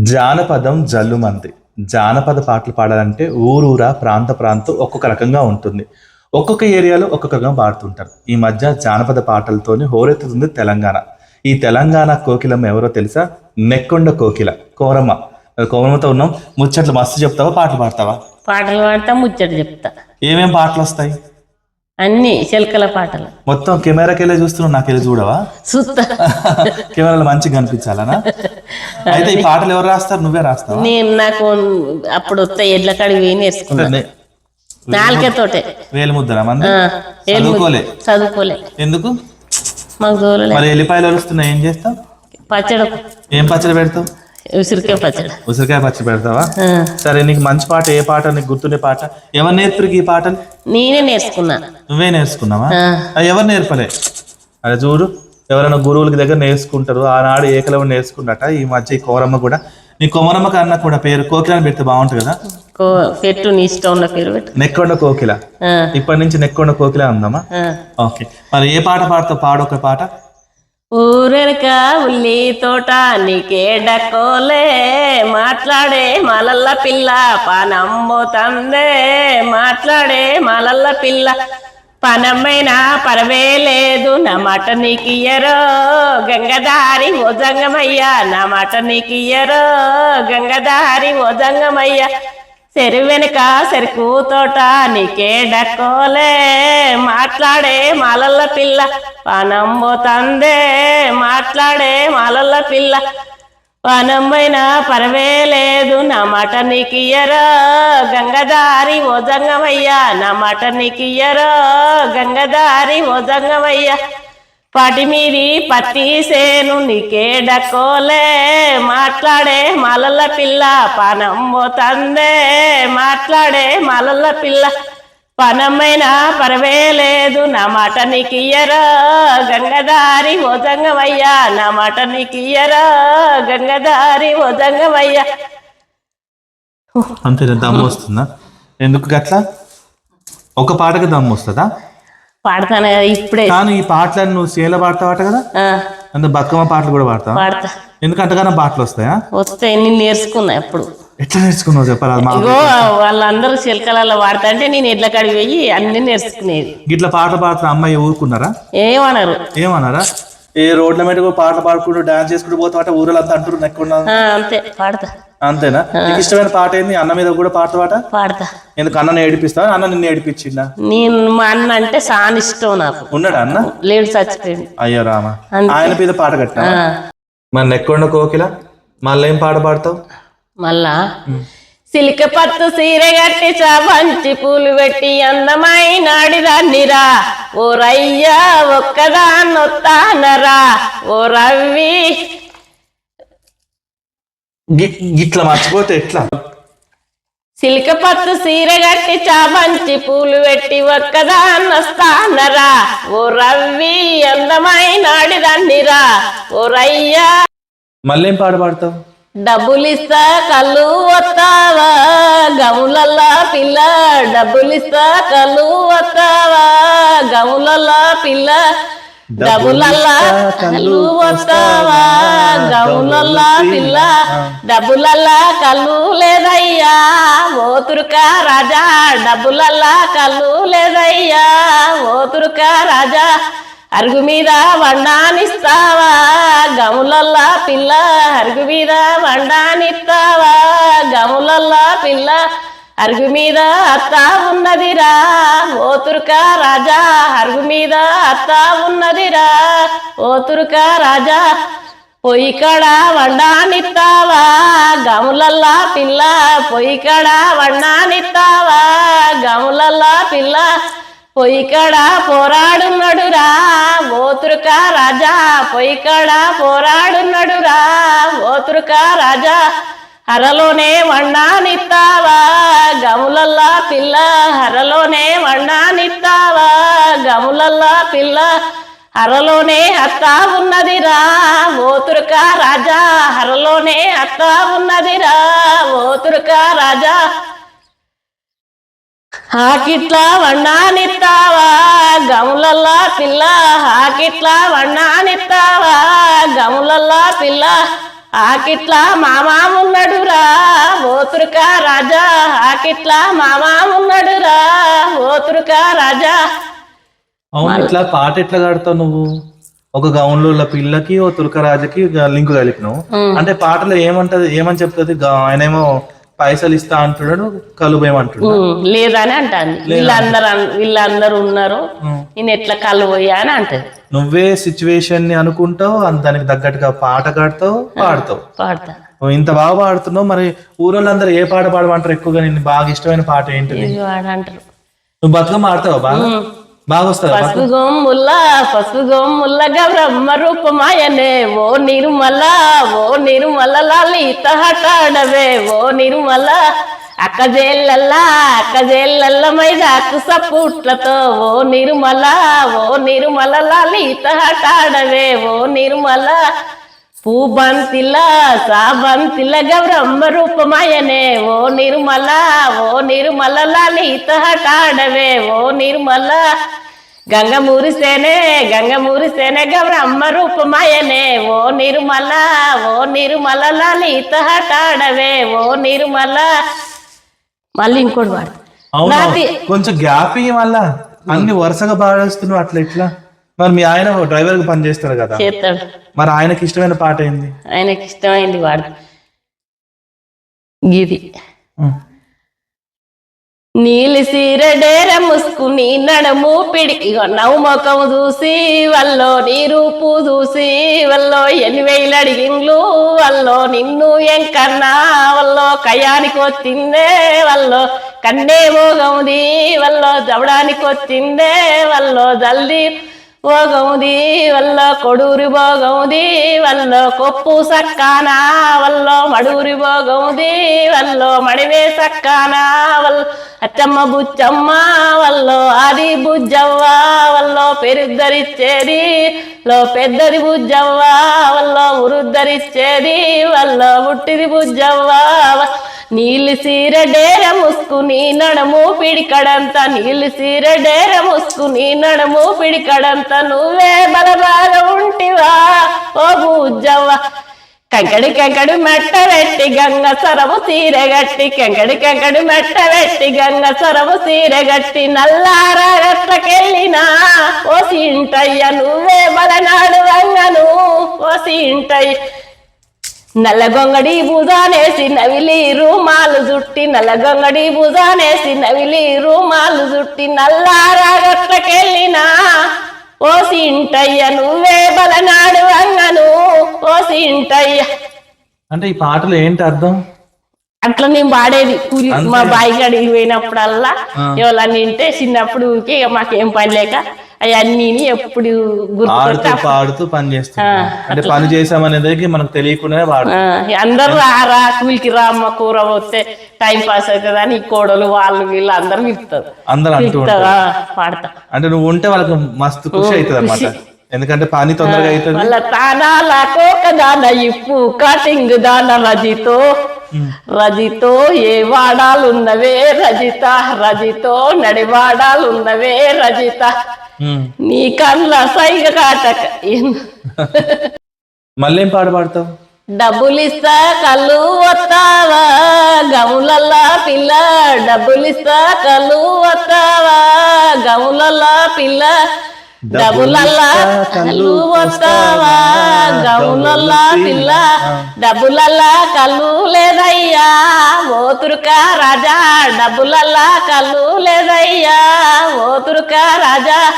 జానపదం జల్లుమంది. జానపద పాటలు పాడాలంటే ఊరూరా ప్రాంత ప్రాంతం ఒక్కొక్క రకంగా ఉంటుంది. ఒక్కొక్క ఏరియాలో ఒక్కొక్క రకంగా పాడుతుంటారు. ఈ మధ్య జానపద పాటలతోనే హోరెత్తుతుంది తెలంగాణ. ఈ తెలంగాణ కోకిలమ్మ ఎవరో తెలుసా? నెక్కొండ కోకిల కోరమ్మ. కోరమ్మతో ఉన్నాం. ముచ్చట్లు మస్తు చెప్తావా? పాటలు పాడతావా? పాటలు పాడతా ముచ్చట చెప్తా. ఏమేం పాటలు వస్తాయి? అన్ని చిలకల పాటలు. మొత్తం కెమెరాకి వెళ్ళి చూస్తున్నావు నాకు వెళ్ళి చూడవా? చూస్తా. కెమెరాలో మంచిగా కనిపించాలనా? అయితే ఈ పాటలు ఎవరు రాస్తారు? నువ్వే రాస్తావా? నేను నాకు అప్పుడు వస్తే ఎడ్ల కాడికి పోయి నేర్చుకున్నా. నే- నాలుకతోటే వేలు ముద్దరా మంది చదువుకోలే. చదువుకోలే. ఎందుకు? మాకు తోలలే మరి ఎల్లిపాయలు వస్తున్నాయి ఏం చేస్తావు? పచ్చడి ఏం పచ్చడి పెడతావు? ఉసిరికాయ పచ్చడి. ఉసిరికాయ పచ్చడి పెడతావా? సరే నీకు మంచి పాట ఏ పాట నీకు గుర్తుండే పాట? ఎవరు నేర్పరికి ఈ పాటలు నేనే నేర్చుకున్నా. నువ్వే నేర్చుకున్నావా? ఎవరు నేర్పలే? అదే చూడు ఎవరైనా గురువులకి దగ్గర నేర్చుకుంటారు ఆనాడు ఏకలవ నేర్చుకున్నట ఈ మధ్య ఈ కోరమ్మ కూడా. నీ కొమరమ్మ కన్నా కూడా పేరు కోకిల అని పెడితే బాగుంటుంది కదా? కో పెట్టు నీ ఇష్టం ఉన్న పేరు పెట్టు. నెక్కొండ కోకిల. ఇప్పటి నుంచి నెక్కొండ కోకిల ఉందామా ఆ. ఓకే. మరి ఏ పాట పాడతావు? పాడు ఒక పాట. ఊరెనక ఉల్లి తోట నీకే డక్కోలే మాట్లాడే మలల్ల పిల్ల పనమ్ముతందే మాట్లాడే మలల్ల పిల్ల పనమ్మైన పరవేలేదు నా మాట నీకియ్యరో గంగదారి ఓ జంగమయ్యా నా మాట నీకియ్యరో గంగదారి ఓ జంగమయ్యా. చెరు వెనుక సెరుకు తోట నీకే డక్కోలే. మాట్లాడే మాలల్ల పిల్ల పనంబో తందే మాట్లాడే మాలల్ల పిల్ల పనమ్మైన పరవే లేదు నా మాట నీకియ్యరో గంగదారి ఓ జంగమయ్యా. నా మాట నీకియ్యరో గంగదారి ఓ జంగమయ్యా. పటిమిది మీది పత్తి నీకే మాట్లాడే మలల పిల్ల పనమ్మ తందే మాట్లాడే మలల పిల్ల పనమ్మైన పరవే లేదు నా మాట నీకియ్యరా గంగదారి ఓ జంగమయ్యా నా మాట నీకియ్యరా గంగదారి ఓ జంగమయ్యా దమ్ము వస్తుందా ఎందుకు అట్లా ఒక పాటకు దమ్ము వస్తుందా పాడతాను కదా ఇప్పుడే. కానీ ఈ పాటలను నువ్వు సేల పాడతావట కదా? అంటే బతుకమ్మ పాటలు కూడా పాడతావా? పాడతా. ఎందుకు అంతగానో పాటలు వస్తాయా? వస్తే నేను నేర్చుకున్నా ఎప్పుడు. ఎట్లా నేర్చుకున్నావు చెప్పాలి ఇగో వాళ్ళందరూ చిలకలలో వాడతా అంటే నేను ఎడ్ల కాడికి పోయి అన్ని నేర్చుకునేది. గిట్ల పాటలు పాడుతున్న అమ్మాయి ఊరుకున్నారా? ఏమనరు. ఏమన్నారా? ఏ రోడ్ల మీద కూడా పాటలు పాడుకుంటూ డాన్స్ చేసుకుంటూ పోతావట ఊరలంతా అంటారు నెక్కున్నా ఆ, అంతే పాడతా. అంతేనా? నీకు ఇష్టమైన పాట ఏంది? అన్న మీద కూడా పాట పాట? పాడతా. ఎందుకు అన్నని ఏడిపిస్తావా? అన్న నిన్ను ఏడిపించిందా నేను మా అన్న అంటే చాలా ఇష్టం నాకు. ఉన్నాడా అన్న? లేడు చచ్చిపోయింది అయ్యో రామ. ఆయన మీద పాట కట్టినా ఆ, మరి నెక్కొండ కోకిల? మళ్ళీ ఏం పాట పాడతావు? మళ్ళా? సిలిక పత్తు సీర గట్టి చాబంచి పూలు పెట్టి అందమైన ఆడిదాన్నిరా. ఓ రయ్యా ఒక్కదాన్నొత్తానరా. ఓ రవ్వి గిట్ల మర్చిపోతే ఎట్లా? సిలిక పత్తు సీర గట్టి చాబంచి పూలు పెట్టి ఒక్కదాన్నొస్తానరా ఓ రవ్వి అందమైన ఆడిదాన్నిరా. ఓ రయ్యా. మళ్ళీ పాట పాడతావు? డబ్బులిస్తా కళ్ళు వస్తావా గములల్లా పిల్ల డబ్బులిస్తా కళ్ళు వస్తావా గములల్లా పిల్ల డబ్బులల్లా కళ్ళు వస్తావా? గములల్లా పిల్ల. డబ్బులల్లా కళ్ళు లేదయ్యా. ఓతురుకా రాజా. డబ్బులల్లా కళ్ళు లేదయ్యా. ఓతురుకా రాజా. అరుగు మీద వండానిస్తావా గములల్లా పిల్ల. అరుగు మీద వండానిస్తావా గములల్లా పిల్ల. అరుగు మీద అత్త ఉన్నదిరా. ఓతురుక రాజా అరుగు మీద అత్త ఉన్నదిరా. ఓతురుక రాజా పొయ్యి వండానిత్తావా వండానిస్తావా గములల్లా పిల్ల పొయ్యి కాడ వండానిస్తావా గములల్లా పిల్ల పొయ్యి కాడ పోరాడున్నడురా. ఓతురుక రాజా పొయ్యి కాడ పోరాడున్నడురా. ఓతురుక రాజా హరలోనే వండానిస్తావా గములల్లా పిల్ల హరలోనే వండానిస్తావా గములల్లా పిల్ల హరలోనే అత్త ఉన్నదిరా. ఓతురుక రాజా హరలోనే అత్త ఉన్నదిరా. ఓతురుక రాజా హాకిట్లా వండానిస్తావా గములల్లా పిల్ల హాకిట్లా వండానిస్తావా గములల్లా పిల్ల ఆకిట్లా మామా ఉన్నాడురా ఓతురుకా రాజా. ఆకిట్లా మామా ఉన్నాడురా ఓతురుకా రాజా. అవును ఇట్లా పాట ఎట్లా పాడతావు నువ్వు? ఒక గౌన్లో ఉన్న పిల్లకి ఓ తుర్కరాజుకి లింక్ కలిపినావు. అంటే పాటలో ఏమంటది ఏమని చెప్తుంది? గా- ఆయనేమో పైసలు ఇస్తా అంటున్నాడు ఉమ్, లేదని అంటాను. వీళ్ళందరూ వీళ్ళందరూ ఉన్నారు నేను ఎట్లా పోయా అని అంటది నువ్వే సిచ్యువేషన్ని అనుకుంటావు దానికి తగ్గట్టుగా పాట పాడతావు పాడతావు. పాడతా. నువ్వు ఇంత బాగా పాడుతున్నావు మరి ఊరోళ్ళందరూ ఏ పాట పాడమంటారు ఎక్కువగా? నిన్ను బాగా ఇష్టమైన పాట వాడంటారు? నువ్వు బతుకమ్మ ఆడతావా బాగా? బాగా వస్తుందా పసుపు గోముల్ల పసుపు గోముల్లగా బ్రహ్మ రూపమాయనే. ఓ నిర్మల ఓ నిర్మల లలిత హటాడవే ఓ నిర్మల అక్కజేళ్ళల్లా అక్కజేళ్ళల్ల మైదాకు సపుట్లతో. ఓ నిర్మల ఓ నిర్మల లలిత హటాడవే ఓ నిర్మల పూబంతిల సాబంతిల గౌరమ్మ రూపమాయనే ఓ నిర్మల ఓ నిర్మల లలిత హటాడవే ఓ నిర్మల. గంగ మురిసేనే గంగ మురిసేనే గౌరమ్మ రూపమాయనే ఓ నిర్మల ఓ నిర్మల లలిత హటాడవే ఓ నిర్మల. మళ్ళీ ఇంకోటి వాడు కొంచెం గ్యాప్ మళ్ళా. అన్ని వరుసగా పాడేస్తున్నావు అట్లా ఇట్లా. మరి మీ ఆయన డ్రైవర్గా పని చేస్తాడు కదా? చేస్తాడు. మరి ఆయనకి ఇష్టమైన పాట ఏంది? ఆయనకి ఇష్టమైంది వాడు. గిది. నీలి సీర డేర ముసుకుని నడము పిడికి నవ్వు ముఖం చూసి వల్లో నీ రూపు చూసి వల్లో ఎన్ని వేలు అడిగిండ్లు? వల్లో నిన్ను ఎంకన్నా వల్లో కయానికి వచ్చిందే? వల్లో కన్నే మోగముది? వల్లో జవడానికి వచ్చిందే? వల్లో జల్దీ భోగముది వల్ల కొడూరి భోగముది వల్ల కొప్పు సక్కానా వల్ల మడూరి భోగముది వల్ల మడివే సక్కానా వల్ల అచ్చమ్మ బుచ్చమ్మ వల్ల ఆది బుజ్జవ్వ వల్ల పెరుద్దరిచ్చేది లో పెద్దది బుజ్జవ్వ వల్ల ఉరుద్దరిచ్చేది వల్ల పుట్టిది బుజ్జవ్వ. నీళ్ళు సీర డేర ముసుకుని నడము పిడికడంత నీళ్ళు సీర డేర ముసుకుని నడము పిడికడంత నువ్వే బలబాగా ఉంటివా? ఓ బూజవ్వ. కంకడి కంకడి మెట్ట వెట్టి గంగ సరము సీరగట్టి కంకడి కంకడి మెట్ట వెట్టి గంగ సరము సీరగట్టి నల్లారా గట్లకెళ్ళినా ఓ సీంటయ్య నువ్వే బలనాడు వంగను ఓ సీంటయ్య. నల్లగొంగడి భుజానేసి నవిలి రూమాలు జుట్టి. నల్లగొంగడి భుజానేసి నవిలి రూమాలు జుట్టి. నల్లారా గట్లకెళ్ళినా ఓ సింటయ్య నువ్వే బలనాడు అంగను ఓ సింటయ్య అంటే ఈ పాటలో ఏంటి అర్థం? అట్లా నేను పాడేది. కూలి మా బాయి కాడికి పోయినప్పుడల్లా ఎవరన్నా వింటే చిన్నప్పుడు ఊరికే మాకేం పని లేక అవన్నీ ఎప్పుడు ఆడుతూ పాడుతూ పని చేస్తాం అంటే పని చేసామనేది మనకు తెలియకుండానే ఆ, అందరూ రారా కూలికి రా అమ్మ కూర పోతే టైం పాస్ అవుతుంది అని ఈ కోడలు వాళ్ళు వీళ్ళు అందరూ పిలుస్తారు అందరు అంటూ పాడతా. అంటే నువ్వు ఉంటే వాళ్ళకి మస్తు ఖుషి అవుతుంది అనమాట ఎందుకంటే పని తొందరగా అవుతుంది. ఇప్పు కటింగ్ దాన రజితో. రజితో ఏ వాడాలున్నవే రజిత రజితో నడివాడాలున్నవే రజిత. నీ కళ్ళ సైగ కాటక. మళ్ళీ పాట పాడతావు? డబ్బులిస్తా కళ్ళు వస్తావా గములల్లా పిల్ల డబ్బులిస్తా కళ్ళు వస్తావా గములల్లా పిల్ల డబ్బులల్లా కళ్ళు వస్తావా? గౌలల్లా పిల్ల. డబ్బులల్లా కళ్ళు లేదయ్యా. ఓతురుకా రాజా. డబ్బులల్లా కళ్ళు లేదయ్యా. ఓతురుకా రాజా.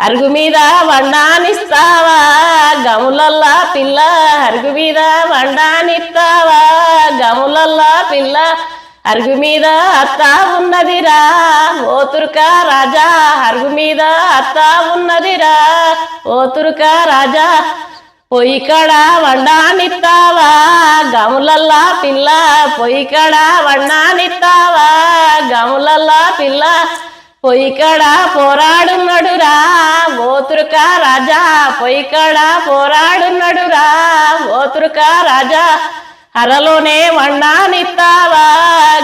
అరుగు మీద వండానిస్తావా? గములల్లా పిల్ల. అరుగు మీద వండానిస్తావా? గములల్లా పిల్ల. అరుగు మీద అత్త ఉన్నదిరా. ఓతురుక రాజా అరుగు మీద అత్త ఉన్నదిరా. ఓతురుక రాజా పొయ్యి కాడ వండానిత్తావా. గములల్లా పిల్ల పొయ్యి కడ వండానిత్తావా. గములల్లా పిల్ల పొయ్యికాడ పోరాడున్నడురా. ఓతురుక రాజా పొయ్యి కడ పోరాడున్నడురా ఓతురుక రాజా హరలోనే వండానిత్తావా?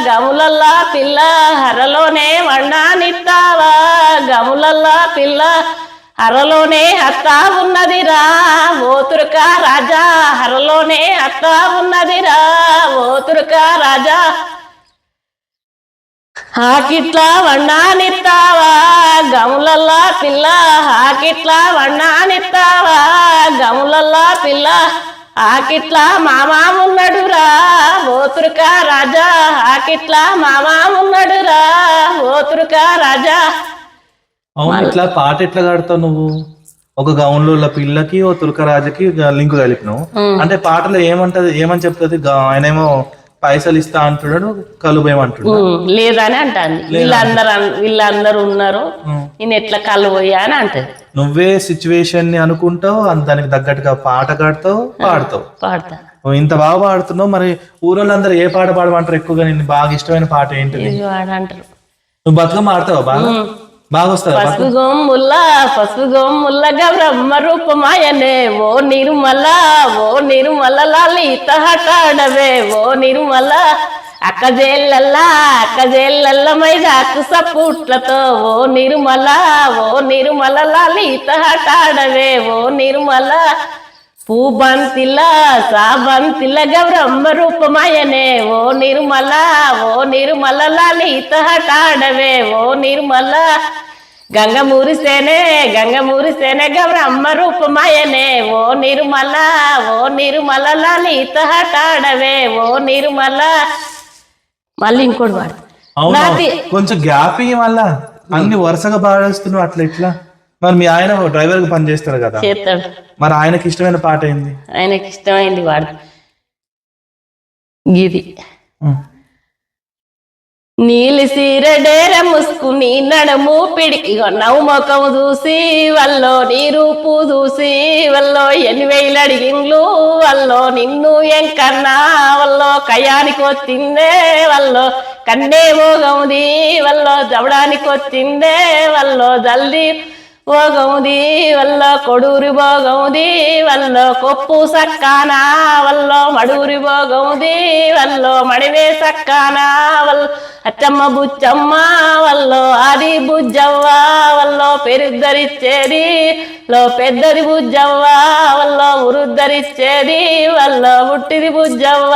గములల్లా పిల్ల హరలోనే వండానిత్తావా? గములల్లా పిల్ల హరలోనే అత్త ఉన్నదిరా. ఓతురుక రాజా హరలోనే అత్త ఉన్నదిరా. ఓతురుక రాజా. హాకిట్లా వండానిత్తావా? గములల్లా పిల్ల హాకిట్లా వండానిత్తావా? గములల్లా పిల్ల హాకిట్లా మామా ఉన్నడురా ఓతురుక రాజా. హాకిట్లా మామా ఉన్నడురా ఓతురుక రాజా. అవును. ఇట్లా పాట ఎట్లా కడతావు నువ్వు? ఒక గౌన్లో ఉన్న పిల్లకి ఓ తులకరాజుకి లింక్ కలిపినావు. అంటే పాటలో ఏమంటది ఏమని చెప్తుంది? గా- ఆయనేమో పైసలు ఇస్తా అంటున్నాడు ఉమ్, లేదని అంటాను వీళ్ళందరూ వీళ్ళందరూ ఉన్నారు నేను ఎట్లా పోయా అని అంటది నువ్వే సిచ్యువేషన్ని అనుకుంటావు అంత దానికి తగ్గట్టుగా పాట కడతావు పాడతావు. పాడతా. ఇంత బాగా పాడుతున్నావు మరి ఊరోళ్ళందరూ ఏ పాట పాడమంటారు ఎక్కువగా? నిన్ను బాగా ఇష్టమైన పాట అంటారు నువ్వు బతుకమ్మ ఆడతావా బాగా? బాగా వస్తుంది పసుపు గొమ్ముల్ల పసుపు గొమ్ముల్లగా బ్రహ్మ రూపమాయనే. ఓ నిర్మల ఓ నిర్మల లలిత హటాడవే ఓ నిర్మల అక్కజేళ్ళల్లా అక్కజేళ్ళల్ల మైదాకు సప్పుట్లతో ఓ నిర్మల ఓ నిర్మల లలిత హటాడవే ఓ నిర్మల పూబంతిల సాబంతిల గౌరమ్మ రూపమాయనే ఓ నిర్మల ఓ నిర్మల లలిత హటాడవే ఓ నిర్మల గంగమూరి సేనే గంగమూరి సేనే గౌరమ్మ రూపమాయనే ఓ నిర్మల ఓ నిర్మల లలిత హటాడవే ఓ నిర్మల మళ్ళీ ఇంకోటి వాడు కొంచెం గ్యాప్ మళ్ళా. అన్ని వరుసగా పాడేస్తున్నావు అట్లా ఇట్లా. మరి మీ ఆయన డ్రైవర్గా పని చేస్తారు కదా? చేస్తాడు. మరి ఆయనకి ఇష్టమైన పాట ఏంది? ఆయనకి ఇష్టమైంది వాడు. గిది నీలి సీర డేర ముసుకుని నడము పిడికి నవ్వు ముఖం చూసి వల్లో నీ రూపు చూసి వల్లో ఎన్ని వేలు అడిగిండ్లు వల్లో నిన్ను ఎంకన్నా వల్లో కయానికి వచ్చిందే వల్లో కన్నే మోగముది వల్లో జవడానికి వచ్చిందే వల్లో జల్దీ భోగముది వల్ల కొడూరి భోగముది వల్ల కొప్పు సక్కానా వల్ల మడూరి భోగముది వల్ల మడివే సక్కానా వల్ల అచ్చమ్మ బుచ్చమ్మ వల్ల ఆది బుజ్జవ్వ వల్ల పెరుద్దరిచ్చేది లో పెద్దది బుజ్జవ్వ వల్ల ఉరుద్దరిచ్చేది వల్ల పుట్టిది బుజ్జవ్వ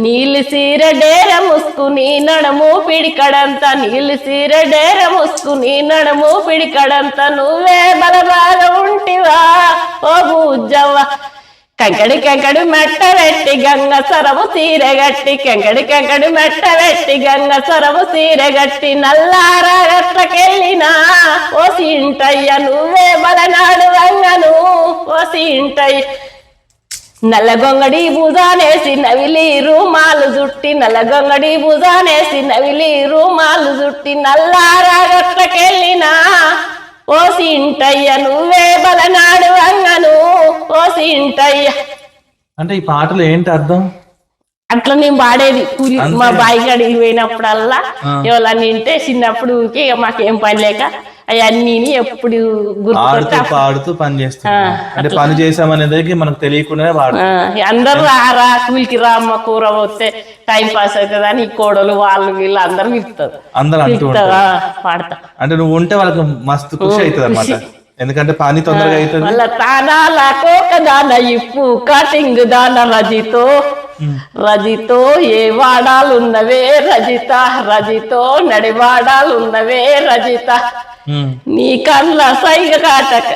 నీళ్ళు సీర డేర ముసుకుని నడము పిడికడంత నీళ్ళు సీర డేర ముసుకుని నడము పిడికడంత నువ్వే బలబాగా ఉంటివా? ఓ బూజవ్వ. కంకడి కంకడి మెట్ట వెట్టి గంగ సరము సీరగట్టి కంకడి కంకడి మెట్ట వెట్టి గంగ సరము సీరగట్టి నల్లారగట్టకెళ్ళినా ఓ సీంటయ్య నువ్వే బలనాడు వంగను. ఓ సీంటయ్య. నల్లగొంగడి భుజానేసి నవిలి రూమాలు జుట్టి. నల్లగొంగడి భుజానేసి నవిలి రూమాలు జుట్టి. నల్లారగట్లకెళ్ళినా ఓ సింటయ్య నువ్వే బలనాడు అంగను ఓ సింటయ్య అంటే ఈ పాటలు ఏంటి అర్థం? అట్లా నేను పాడేది. కూలి మా బాయి కాడికి పోయినప్పుడల్లా ఎవరన్నా వింటే చిన్నప్పుడు ఊరికే మాకేం పని లేక అవన్నీ ఎప్పుడు ఆడుతూ పాడుతూ పని చేస్తున్నా. అంటే పని చేసామనేది మనకు ఆ, అందరూ రారా కూలికి రా అమ్మ కూర పోతే టైం పాస్ అవుతుంది అని కోడలు వాళ్ళు వీళ్ళు అందరూ పిలుస్తారు అందరు అంటూ పాడతా. అంటే నువ్వు ఉంటే వాళ్ళకి మస్తు ఖుషి అవుతుంది అనమాట ఎందుకంటే పని తొందరగా అవుతుంది. దాన ఇప్పు కటింగ్ దాన రజితో. రజితో ఏ వాడాలున్నవే రజిత రజితో నడివాడాలున్నవే రజిత. నీ కళ్ళ సైగ కాటక